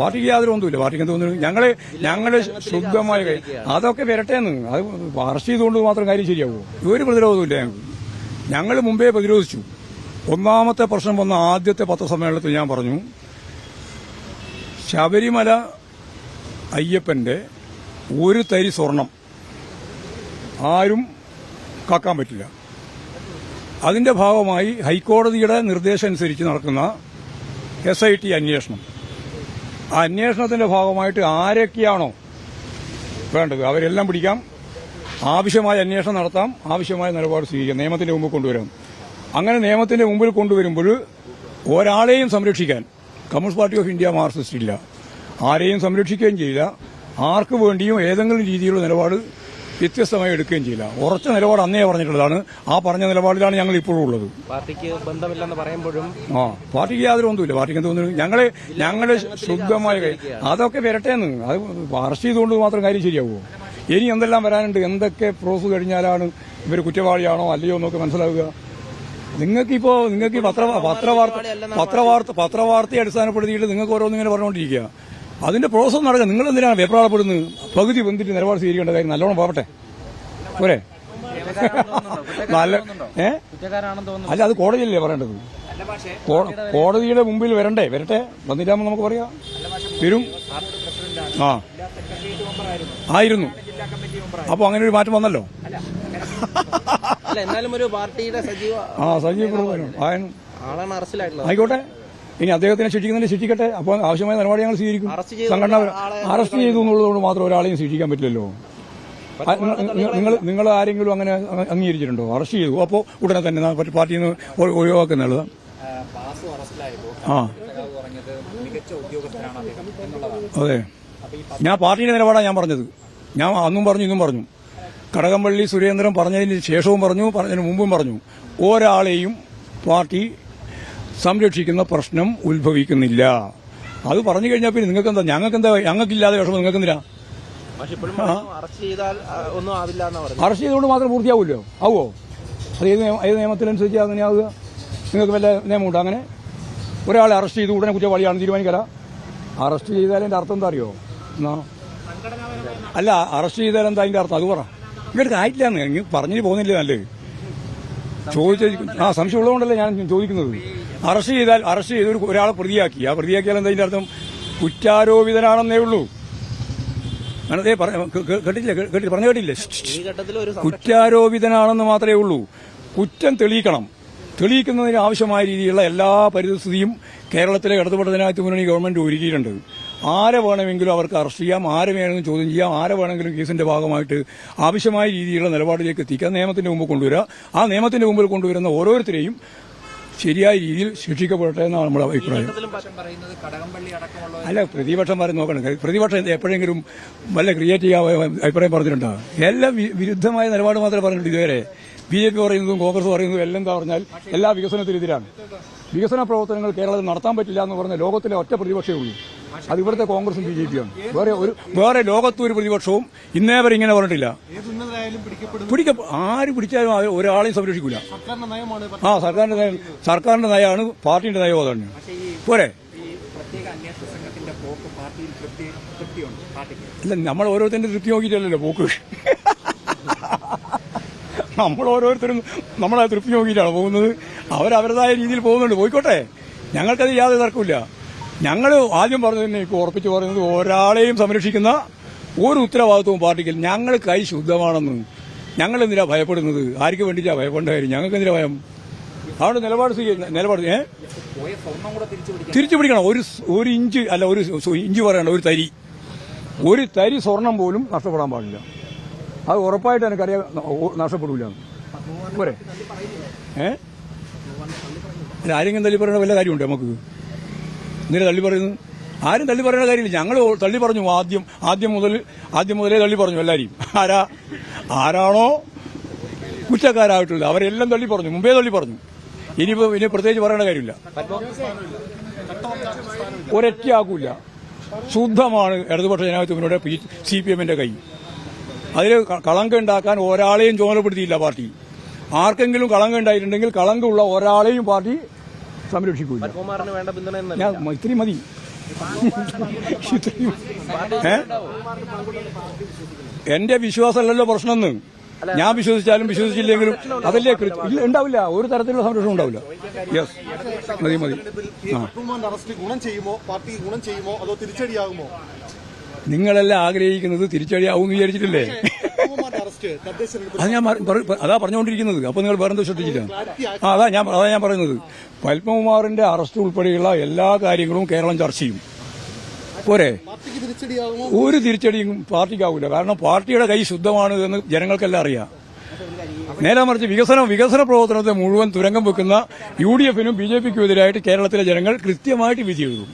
പാർട്ടിക്ക് യാതൊരു ഒന്നുമില്ല പാർട്ടിക്ക് തോന്നുന്നു ഞങ്ങൾ ഞങ്ങൾ ശുദ്ധമായ അതൊക്കെ വരട്ടെ എന്ന്. അത് അറസ്റ്റ് ചെയ്തുകൊണ്ട് മാത്രം കാര്യം ശരിയാവുമോ ഒരു പ്രതിരോധമില്ല ഞങ്ങൾക്ക്. ഞങ്ങൾ മുമ്പേ പ്രതിരോധിച്ചു. ഒന്നാമത്തെ പ്രശ്നം വന്ന ആദ്യത്തെ പത്രസമ്മേളനത്തിൽ ഞാൻ പറഞ്ഞു ശബരിമല അയ്യപ്പന്റെ ഒരു തരി സ്വർണം ആരും കാക്കാൻ പറ്റില്ല. അതിന്റെ ഭാഗമായി ഹൈക്കോടതിയുടെ നിർദ്ദേശം അനുസരിച്ച് നടക്കുന്ന എസ് ഐ ടി അന്വേഷണം. അന്വേഷണത്തിന്റെ ഭാഗമായിട്ട് ആരൊക്കെയാണോ വേണ്ടത്? അവരെല്ലാം പിടിക്കാം. ആവശ്യമായ അന്വേഷണം നടത്താം. ആവശ്യമായ നിലപാട് സ്വീകരിക്കാം. നിയമത്തിന്റെ മുമ്പിൽ കൊണ്ടുവരാം. അങ്ങനെ നിയമത്തിന്റെ മുമ്പിൽ കൊണ്ടുവരുമ്പോൾ ഒരാളെയും സംരക്ഷിക്കാൻ communist party of India Marxist ഇല്ല. ആരെയും സംരക്ഷിക്കുകയും ചെയ്യില്ല. ആർക്ക് വേണ്ടിയും ഏതെങ്കിലും രീതിയിലുള്ള നിലപാട് വ്യത്യസ്തമായി എടുക്കുകയും ചെയ്യില്ല. ഉറച്ച നിലപാട് അന്നേ പറഞ്ഞിട്ടുള്ളതാണ്. ആ പറഞ്ഞ നിലപാടിലാണ് ഞങ്ങൾ ഇപ്പോഴും ഉള്ളത്. പാർട്ടിക്ക് ബന്ധമില്ലെന്ന് പറയുമ്പോഴും ആ പാർട്ടിക്ക് യാതൊരു ഒന്നുമില്ല പാർട്ടിക്ക് തോന്നുന്നു ഞങ്ങൾ ഞങ്ങൾ ശുദ്ധമായ അതൊക്കെ വരട്ടെ എന്ന് അത് അറസ്റ്റ് ചെയ്തുകൊണ്ട് മാത്രം കാര്യം ശരിയാവുമോ? ഇനി എന്തെല്ലാം വരാനുണ്ട്? എന്തൊക്കെ പ്രോസസ് കഴിഞ്ഞാലാണ് ഇവർ കുറ്റവാളിയാണോ അല്ലയോ എന്നൊക്കെ മനസ്സിലാവുക. നിങ്ങൾക്കിപ്പോ നിങ്ങൾക്ക് പത്ര പത്രവാർത്ത പത്രവാർത്ത പത്രവാർത്തയെ അടിസ്ഥാനപ്പെടുത്തിയിട്ട് നിങ്ങൾക്ക് ഓരോന്നിങ്ങനെ പറഞ്ഞുകൊണ്ടിരിക്കുക. അതിന്റെ പ്രോസസ് നടക്കുക നിങ്ങൾ എന്തിനാണ് വെപ്രാളപ്പെടുന്നത്? പകുതി വന്നിട്ട് നിലപാട് സ്വീകരിക്കേണ്ട കാര്യം നല്ലോണം പോകട്ടെ പോരെ? നല്ല ഏ? അല്ല അത് കോടതിയല്ലേ പറയേണ്ടത്? കോടതിയുടെ മുമ്പിൽ വരണ്ടേ? വരട്ടെ. വന്നിട്ടാകുമ്പോൾ നമുക്ക് പറയാം. വരും. ആ. ആയിരുന്നു. അപ്പൊ അങ്ങനെ ഒരു മാറ്റം വന്നല്ലോ. ആ സജീവ് ആയിക്കോട്ടെ. ഇനി അദ്ദേഹത്തിനെ ശിക്ഷിക്കുന്നതിന് ശിക്ഷിക്കട്ടെ. അപ്പോൾ ആവശ്യമായ നിലപാട് ഞങ്ങൾ സ്വീകരിക്കും. സംഘടന അറസ്റ്റ് ചെയ്തു എന്നുള്ളതുകൊണ്ട് മാത്രം ഒരാളെയും ശിക്ഷിക്കാൻ പറ്റില്ലല്ലോ. നിങ്ങൾ- നിങ്ങൾ ആരെങ്കിലും അങ്ങനെ അംഗീകരിച്ചിട്ടുണ്ടോ? അറസ്റ്റ് ചെയ്തു. അപ്പോൾ ഉടനെ തന്നെ പാർട്ടിയിൽ നിന്ന് ഒഴി- ഒഴിവാക്കുന്നുള്ളത് ആ അതെ. ഞാൻ പാർട്ടിയുടെ നിലപാടാണ് ഞാൻ പറഞ്ഞത്. ഞാൻ അന്നും പറഞ്ഞു ഇന്നും പറഞ്ഞു. കടകംപള്ളി സുരേന്ദ്രൻ പറഞ്ഞതിന് ശേഷവും പറഞ്ഞു പറഞ്ഞതിന് മുമ്പും പറഞ്ഞു. ഒരാളെയും പാർട്ടി സംരക്ഷിക്കുന്ന പ്രശ്നം ഉത്ഭവിക്കുന്നില്ല. അത് പറഞ്ഞു കഴിഞ്ഞാൽ പിന്നെ നിങ്ങൾക്ക് എന്താ ഞങ്ങൾക്ക് എന്താ ഞങ്ങൾക്കില്ലാതെ വിഷമം നിങ്ങൾക്ക് എന്തിനാ അറസ്റ്റ് ചെയ്തുകൊണ്ട് മാത്രം പൂർത്തിയാവുമല്ലോ ആവോ? അത് ഏത് ഏത് നിയമത്തിനനുസരിച്ച് അങ്ങനെയാവുക നിങ്ങൾക്ക് വല്ല നിയമമുണ്ട് അങ്ങനെ? ഒരാളെ അറസ്റ്റ് ചെയ്ത് ഉടനെ കുറ്റവാളിയാണ് തീരുമാനിക്കല. അറസ്റ്റ് ചെയ്താൽ എന്റെ അർത്ഥം എന്താ അറിയോ? എന്നാ? അല്ല അറസ്റ്റ് ചെയ്താൽ എന്താ അതിന്റെ അർത്ഥം? അത് പറ. ഇങ്ങോട്ട് ആയിട്ടില്ല പറഞ്ഞിട്ട് പറഞ്ഞു പോകുന്നില്ല നല്ലത്? ചോദിച്ചു ആ സംശയം ഉള്ളതുകൊണ്ടല്ലേ ഞാൻ ചോദിക്കുന്നത്? അറസ്റ്റ് ചെയ്താൽ അറസ്റ്റ് ചെയ്ത് ഒരു- ഒരാളെ പ്രതിയാക്കി. ആ പ്രതിയാക്കിയാൽ എന്താ ഇതിന്റെ അർത്ഥം? കുറ്റാരോപിതനാണെന്നേ ഉള്ളൂ. അങ്ങനെ കേട്ടില്ല കേട്ടില്ല പറഞ്ഞു കേട്ടില്ലേ കുറ്റാരോപിതനാണെന്ന് മാത്രമേ ഉള്ളൂ. കുറ്റം തെളിയിക്കണം. തെളിയിക്കുന്നതിന് ആവശ്യമായ രീതിയിലുള്ള എല്ലാ പരിസ്ഥിതിയും കേരളത്തിലെ ഇടതുപെട്ട ജനാധിപത്യ മുന്നണി ഗവൺമെന്റ് ഒരുക്കിയിട്ടുണ്ട്. ആരെ വേണമെങ്കിലും അവർക്ക് അറസ്റ്റ് ചെയ്യാം. ആരെ വേണമെങ്കിലും ചോദ്യം ചെയ്യാം. ആരെ വേണമെങ്കിലും കേസിന്റെ ഭാഗമായിട്ട് ആവശ്യമായ രീതിയിലുള്ള നിലപാടിലേക്ക് എത്തിക്കാൻ നിയമത്തിന്റെ മുമ്പ് കൊണ്ടുവരിക. ആ നിയമത്തിന്റെ മുമ്പിൽ കൊണ്ടുവരുന്ന ഓരോരുത്തരെയും ശരിയായ രീതിയിൽ ശിക്ഷിക്കപ്പെടട്ടെ എന്നാണ് നമ്മുടെ അഭിപ്രായം. അല്ല പ്രതിപക്ഷം പ്രതിപക്ഷന്മാരെ നോക്കണം. പ്രതിപക്ഷം എപ്പോഴെങ്കിലും വല്ല ക്രിയേറ്റീവ് അഭിപ്രായം പറഞ്ഞിട്ടുണ്ടോ? എല്ലാം വിരുദ്ധമായ നിലപാട് മാത്രമേ പറഞ്ഞിട്ടുണ്ട് ഇതുവരെ. ബി ജെ പി പറയുന്നതും കോൺഗ്രസ് പറയുന്നതും എല്ലാം എന്താ പറഞ്ഞാൽ എല്ലാ വികസനത്തിനെതിരാണ്. വികസന പ്രവർത്തനങ്ങൾ കേരളത്തിൽ നടത്താൻ പറ്റില്ല എന്ന് പറഞ്ഞ ലോകത്തിലെ ഒറ്റ പ്രതിപക്ഷമേ ഉള്ളൂ. അത് ഇവിടുത്തെ കോൺഗ്രസും ബി ജെ പിയാണ് വേറെ ഒരു വേറെ ലോകത്തൊരു ഒരു പ്രതിപക്ഷവും ഇന്നേ വരെ ഇങ്ങനെ പറഞ്ഞിട്ടില്ല. പിടിക്ക ആര് പിടിച്ചാലും ഒരാളെയും സംരക്ഷിക്കില്ല ആ സർക്കാരിന്റെ നയം സർക്കാരിന്റെ നയമാണ് പാർട്ടിയുടെ നയം അതാണ്. പോരെ. അല്ല നമ്മൾ ഓരോരുത്തരും തൃപ്തി നോക്കിയിട്ടല്ലല്ലോ പോക്ക്. നമ്മൾ ഓരോരുത്തരും നമ്മളെ തൃപ്തി നോക്കിയിട്ടാണ് പോകുന്നത്? അവരവരുടേതായ രീതിയിൽ പോകുന്നുണ്ട്. പോയിക്കോട്ടെ. ഞങ്ങൾക്കത് യാതൊരു തർക്കമില്ല ഞങ്ങൾ ആദ്യം പറഞ്ഞു ഇപ്പോൾ ഉറപ്പിച്ച് പറയുന്നത് ഒരാളെയും സംരക്ഷിക്കുന്ന ഒരു ഉത്തരവാദിത്വവും പാർട്ടിക്കില്ല ഞങ്ങൾ കൈ ശുദ്ധമാണെന്ന് ഞങ്ങൾ എന്തിനാ ഭയപ്പെടുന്നത്? ആർക്ക് വേണ്ടിയിട്ടാ ഭയപ്പെടേണ്ട കാര്യം? ഞങ്ങൾക്ക് എന്തിനാ ഭയം? അതുകൊണ്ട് നിലപാട് നിലപാട് ഏ? തിരിച്ചു പിടിക്കണം. ഒരു ഒരു ഇഞ്ച് അല്ല ഒരു ഇഞ്ച് പറയണ്ട ഒരു തരി. ഒരു തരി സ്വർണം പോലും നഷ്ടപ്പെടാൻ പാടില്ല. അത് ഉറപ്പായിട്ട് എനിക്കറിയാം. നഷ്ടപ്പെടില്ല പോരെ. ഏ? ആരെങ്കിലും തല്ലി പറയുന്ന വല്ല കാര്യമുണ്ട് നമുക്ക്? എന്തിനാ തള്ളി പറയുന്നു? ആരും തള്ളി പറയുന്ന കാര്യമില്ല. ഞങ്ങൾ തള്ളി പറഞ്ഞു ആദ്യം ആദ്യം മുതൽ ആദ്യം മുതലേ തള്ളി പറഞ്ഞു എല്ലാവരെയും. ആരാ? ആരാണോ? കുറ്റക്കാരായിട്ടുള്ളത്. അവരെല്ലാം തള്ളി പറഞ്ഞു. മുമ്പേ തള്ളി പറഞ്ഞു. ഇനിയിപ്പോ ഇനി പ്രത്യേകിച്ച് പറയേണ്ട കാര്യമില്ല. ഒരൊറ്റ ശുദ്ധമാണ് ഇടതുപക്ഷ ജനാധിപത്യ മുന്നോട്ട് സി പി എമ്മിന്റെ കൈ. അതിൽ കളങ്ക ഉണ്ടാക്കാൻ ഒരാളെയും ചുമതലപ്പെടുത്തിയില്ല പാർട്ടി. ആർക്കെങ്കിലും കളങ്ക ഉണ്ടായിട്ടുണ്ടെങ്കിൽ കളങ്കുള്ള ഒരാളെയും പാർട്ടി എന്ന് ഞാൻ ഇത്രയും മതി. ഇത്രയും-? എന്റെ വിശ്വാസമല്ലല്ലോ പ്രശ്നമെന്ന് ഞാൻ വിശ്വസിച്ചാലും വിശ്വസിച്ചില്ലെങ്കിലും അതല്ലേ ഇല്ല ഉണ്ടാവില്ല. ഒരു തരത്തിലുള്ള സംരക്ഷണം ഉണ്ടാവില്ല. യെസ് മതി മതി. ആ. അറസ്റ്റ് ഗുണം ചെയ്യുമോ? പാർട്ടി ഗുണം ചെയ്യുമോ? അതോ തിരിച്ചടിയാകുമോ? നിങ്ങളെല്ലാം ആഗ്രഹിക്കുന്നത് തിരിച്ചടിയാവും എന്ന് വിചാരിച്ചിട്ടില്ലേ പത്മകുമാറിന്റെ അറസ്റ്റ് തദ്ദേശ തെരഞ്ഞെടുപ്പിൽ അത് ഞാൻ അതാ പറഞ്ഞുകൊണ്ടിരിക്കുന്നത്. അപ്പൊ നിങ്ങൾ വേറെന്തോ ശ്രദ്ധിച്ചില്ല ആ അതാ ഞാൻ അതാ ഞാൻ പറയുന്നത്. പത്മകുമാറിന്റെ അറസ്റ്റ് ഉൾപ്പെടെയുള്ള എല്ലാ കാര്യങ്ങളും കേരളം ചർച്ച ചെയ്യും. പോരെ? ഒരു തിരിച്ചടിയും പാർട്ടിക്കാവില്ല കാരണം പാർട്ടിയുടെ കൈ ശുദ്ധമാണ് എന്ന് ജനങ്ങൾക്കെല്ലാം അറിയാം. നേരെ മറിച്ച് വികസനം വികസന പ്രവർത്തനത്തെ മുഴുവൻ തുരങ്കം വെക്കുന്ന യു ഡി എഫിനും ബി ജെ പിക്കും എതിരായിട്ട് കേരളത്തിലെ ജനങ്ങൾ കൃത്യമായിട്ട് വിധി എഴുതും.